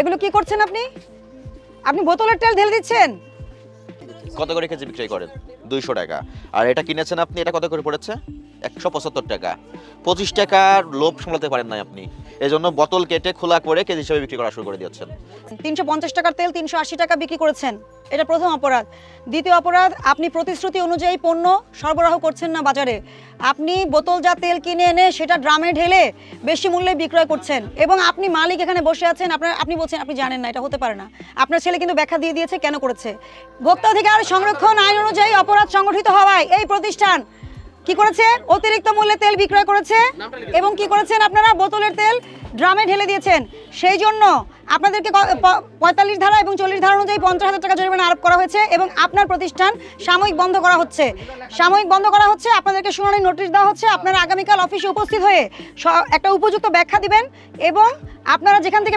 এগুলো কি করছেন আপনি? আপনি বোতলের তেল ঢেলে দিচ্ছেন? কত করে কেজি বিক্রি করেন? দুইশো টাকা। আর এটা কিনেছেন আপনি? এটা কত করে পড়েছে? একশো পঁচাত্তর টাকা। পঁচিশ টাকার লোভ সামলাতে পারেন না আপনি। এই জন্য বোতল কেটে খোলা করে কেজি হিসেবে বিক্রি করা শুরু করে দিচ্ছেন তিনশো পঞ্চাশ টাকার তেল তিনশো আশি টাকা বিক্রি করেছেন। এটা প্রথম অপরাধ। দ্বিতীয় অপরাধ, আপনি প্রতিশ্রুতি অনুযায়ী পণ্য সরবরাহ করছেন না বাজারে। আপনি বোতলজাত তেল কিনে এনে সেটা ড্রামে ঢেলে বেশি মূল্যে বিক্রয় করছেন। এবং আপনি মালিক এখানে বসে আছেন, আপনার, আপনি বলছেন, আপনি জানেন না, এটা হতে পারে না। আপনার ছেলে কিন্তু ব্যাখ্যা দিয়ে দিয়েছে কেন করেছে। ভোক্তাধিকার সংরক্ষণ আইন অনুযায়ী অপরাধ সংগঠিত হওয়ায় এই প্রতিষ্ঠান কি করেছে? অতিরিক্ত মূল্যে তেল বিক্রয় করেছে এবং কি করেছেন আপনারা? বোতলের তেল ড্রামে ঢেলে দিয়েছেন। সেই জন্য আপনাদেরকে পঁয়তাল্লিশ ধারা এবং চল্লিশ ধারা অনুযায়ী পঞ্চাশ হাজার টাকা জরিমানা আরোপ করা হয়েছে এবং আপনার প্রতিষ্ঠান সাময়িক বন্ধ করা হচ্ছে। সাময়িক বন্ধ করা হচ্ছে, আপনাদেরকে শুনানি নোটিশ দেওয়া হচ্ছে, আপনারা আগামীকাল অফিসে উপস্থিত হয়ে একটা উপযুক্ত ব্যাখ্যা দিবেন এবং আপনারা যেখান থেকে